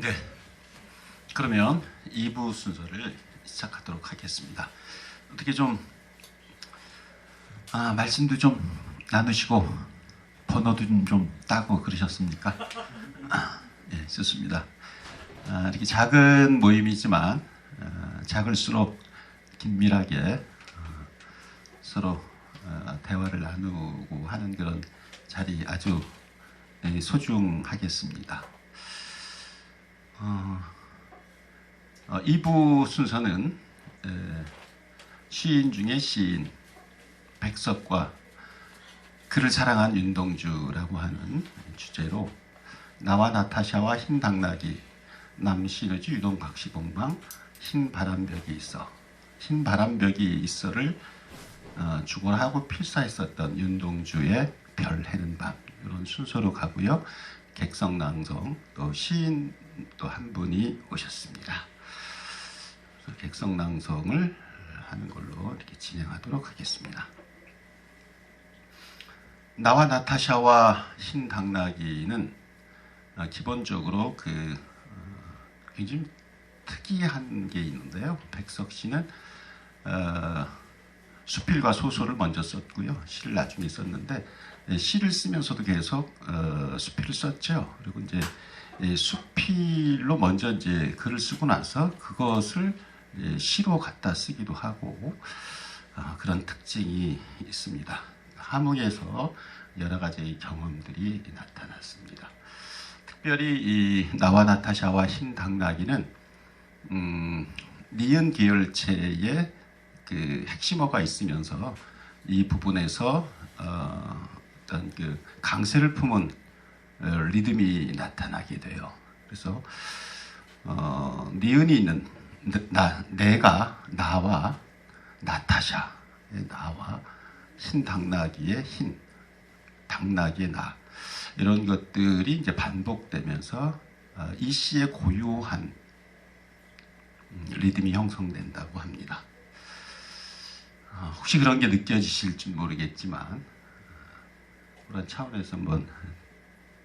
네. 그러면 2부 순서를 시작하도록 하겠습니다. 어떻게 좀 아, 말씀도 좀 나누시고 번호도 좀, 좀 따고 그러셨습니까? 아, 예, 좋습니다. 아, 이렇게 작은 모임이지만 아, 작을수록 긴밀하게 어, 서로 어, 대화를 나누고 하는 그런 자리 아주 예, 소중하겠습니다. 어, 어, 2부 순서는 에, 시인 중에 시인 백석과 그를 사랑한 윤동주라고 하는 주제로 나와 나타샤와 흰 당나귀 남신의주 유동 박시봉방 흰 바람벽이 있어 흰 바람벽이 있어를 어, 죽어하고 필사했었던 윤동주의 별 해는 밤 이런 순서로 가고요. 객성 낭송 또 시인 또 한 분이 오셨습니다. 그래서 객성 낭송을 하는 걸로 이렇게 진행하도록 하겠습니다. 나와 나타샤와 흰 당나귀는 어, 기본적으로 그 어, 굉장히 특이한 게 있는데요. 백석 씨는 어, 수필과 소설을 먼저 썼고요. 시를 나중에 썼는데 예, 시를 쓰면서도 계속 어, 수필을 썼죠. 그리고 이제 예, 수필로 먼저 이제 글을 쓰고 나서 그것을 예, 시로 갖다 쓰기도 하고 아, 그런 특징이 있습니다. 함흥에서 여러 가지 경험들이 나타났습니다. 특별히 이 나와 나타샤와 흰 당나귀는 음, 니은 계열체의 그 핵심어가 있으면서 이 부분에서 어, 어떤 그 강세를 품은 어, 리듬이 나타나게 돼요. 그래서 어, 니은이 있는 나 내가 나와 나타샤 나와 흰 당나귀의 흰 당나귀의 나 이런 것들이 이제 반복되면서 어, 이 시의 고유한 음, 리듬이 형성된다고 합니다. 어, 혹시 그런 게 느껴지실지 모르겠지만 어, 그런 차원에서 한번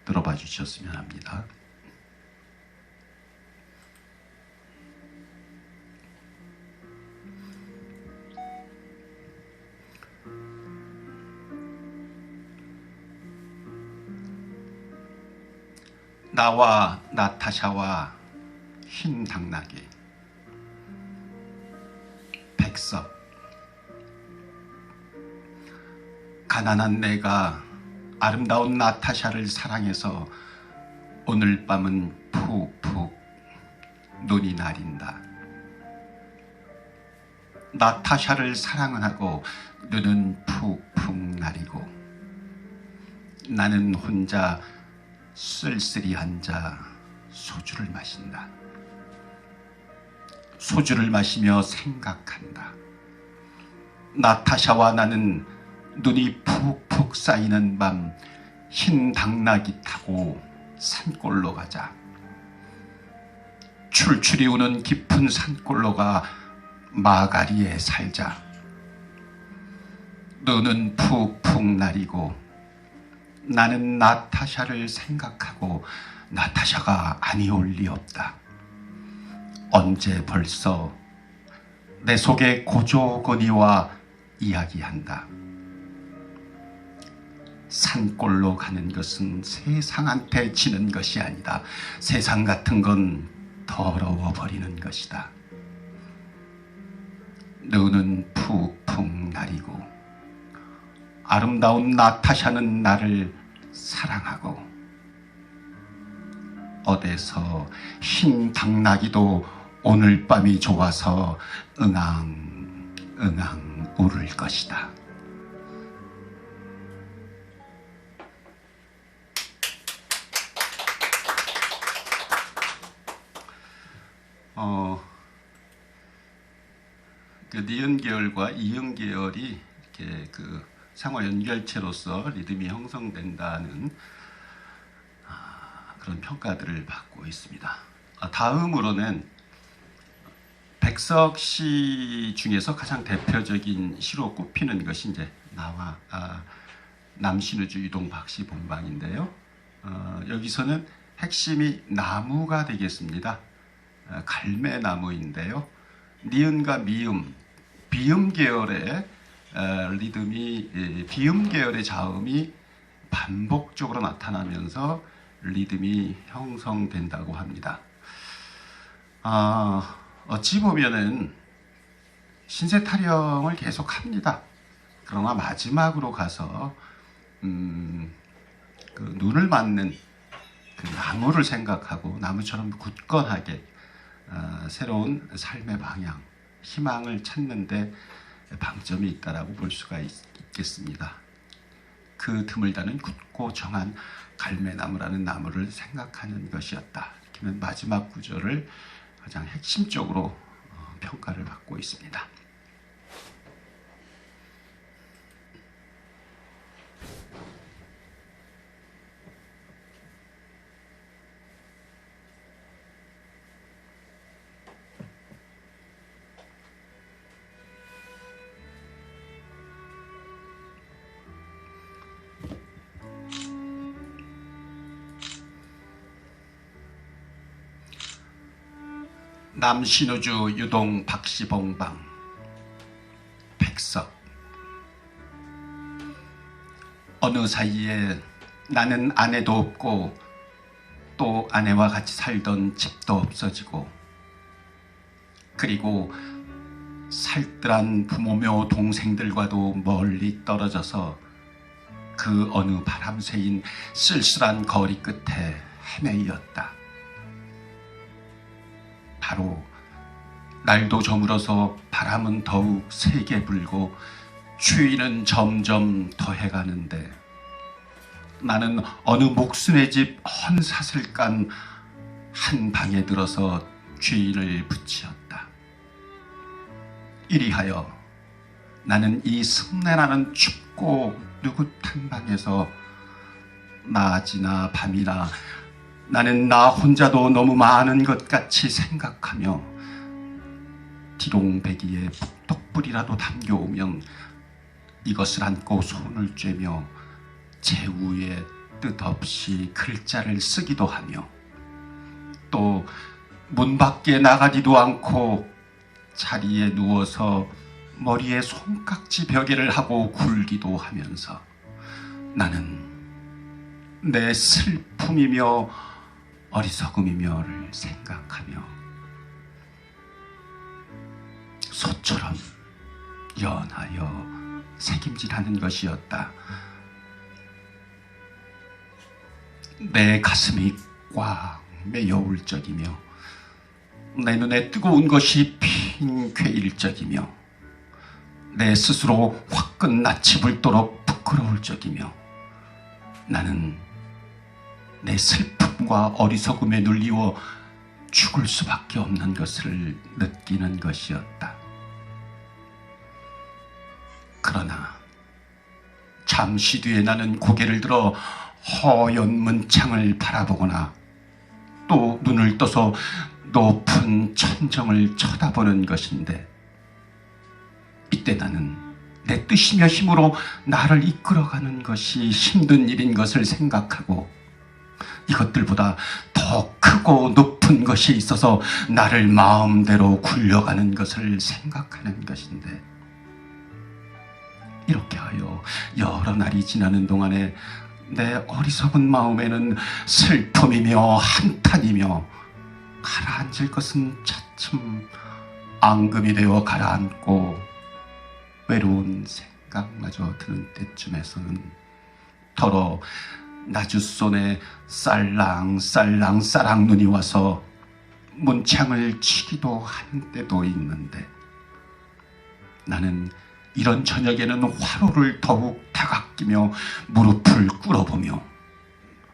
들어봐 주셨으면 합니다. 나와 나타샤와 흰 당나귀 백석 가난한 내가 아름다운 나타샤를 사랑해서 오늘 밤은 푹푹 눈이 나린다. 나타샤를 사랑은 하고 눈은 푹푹 나리고 나는 혼자 쓸쓸히 앉아 소주를 마신다. 소주를 마시며 생각한다. 나타샤와 나는 눈이 푹푹 쌓이는 밤 흰 당나귀 타고 산골로 가자. 출출이 우는 깊은 산골로 가 마가리에 살자. 눈은 푹푹 나리고 나는 나타샤를 생각하고 나타샤가 아니올 리 없다. 언제 벌써 내 속에 고조건이와 이야기한다. 산골로 가는 것은 세상한테 지는 것이 아니다. 세상 같은 건 더러워 버리는 것이다. 눈은 푹푹 나리고 아름다운 나타샤는 나를 사랑하고 어디서 흰 당나귀도 오늘 밤이 좋아서 응앙 응앙 울을 것이다. 그 니은 계열과 이응 계열이 이렇게 그 상호 연결체로서 리듬이 형성된다는 아, 그런 평가들을 받고 있습니다. 아, 다음으로는 백석 시 중에서 가장 대표적인 시로 꼽히는 것이 이제 나와 아, 남신우주 유동 박씨 본방인데요. 어, 여기서는 핵심이 나무가 되겠습니다. 어, 갈매나무인데요. 니은과 미음, 비음 계열의 어, 리듬이 예, 비음 계열의 자음이 반복적으로 나타나면서 리듬이 형성된다고 합니다. 아, 어찌 보면은 신세 타령을 계속 합니다. 그러나 마지막으로 가서 음, 그 눈을 맞는 그 나무를 생각하고 나무처럼 굳건하게 어, 새로운 삶의 방향, 희망을 찾는데 방점이 있다라고 볼 수가 있, 있겠습니다. 그 드물다는 굳고 정한 갈매나무라는 나무를 생각하는 것이었다. 이렇게는 마지막 구절을 가장 핵심적으로 어, 평가를 받고 있습니다. 남신우주 유동 박시봉방 백석 어느 사이에 나는 아내도 없고 또 아내와 같이 살던 집도 없어지고 그리고 살뜰한 부모며 동생들과도 멀리 떨어져서 그 어느 바람 새인 쓸쓸한 거리 끝에 헤매이었다. 바로 날도 저물어서 바람은 더욱 세게 불고 추위는 점점 더해가는데 나는 어느 목순의 집 헌 사슬 간한 방에 들어서 주인을 붙이었다. 이리하여 나는 이 습내나는 춥고 느긋한 방에서 낮이나 밤이나 나는 나 혼자도 너무 많은 것 같이 생각하며 디롱배기에 북독불이라도 담겨오면 이것을 안고 손을 쬐며 제우에 뜻없이 글자를 쓰기도 하며 또 문 밖에 나가지도 않고 자리에 누워서 머리에 손깍지 벽에를 하고 굴기도 하면서 나는 내 슬픔이며 어리석음이며를 생각하며 소처럼 연하여 새김질하는 것이었다. 내 가슴이 꽉 메여올 적이며 내 눈에 뜨거운 것이 핀 괴일 적이며 내 스스로 화끈 낯이 불도록 부끄러울 적이며 나는 내 슬픔 과 어리석음에 눌리워 죽을 수밖에 없는 것을 느끼는 것이었다. 그러나 잠시 뒤에 나는 고개를 들어 허연 문창을 바라보거나 또 눈을 떠서 높은 천정을 쳐다보는 것인데 이때 나는 내 뜻이며 힘으로 나를 이끌어가는 것이 힘든 일인 것을 생각하고 이것들보다 더 크고 높은 것이 있어서 나를 마음대로 굴려가는 것을 생각하는 것인데 이렇게 하여 여러 날이 지나는 동안에 내 어리석은 마음에는 슬픔이며 한탄이며 가라앉을 것은 차츰 앙금이 되어 가라앉고 외로운 생각마저 드는 때쯤에서는 더러 나주손에 쌀랑쌀랑 쌀랑 눈이 와서 문창을 치기도 한 때도 있는데 나는 이런 저녁에는 화로를 더욱 다가끼며 무릎을 꿇어보며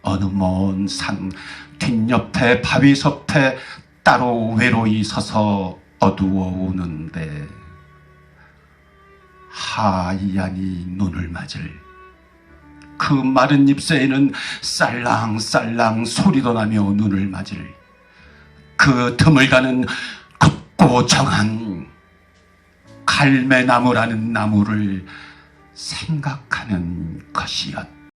어느 먼 산 뒷옆에 바위 섭에 따로 외로이 서서 어두워 오는데 하얀이 눈을 맞을 그 마른 잎새에는 쌀랑쌀랑 소리도 나며 눈을 맞을 그 드물다는 굽고 정한 갈매나무라는 나무를 생각하는 것이었다.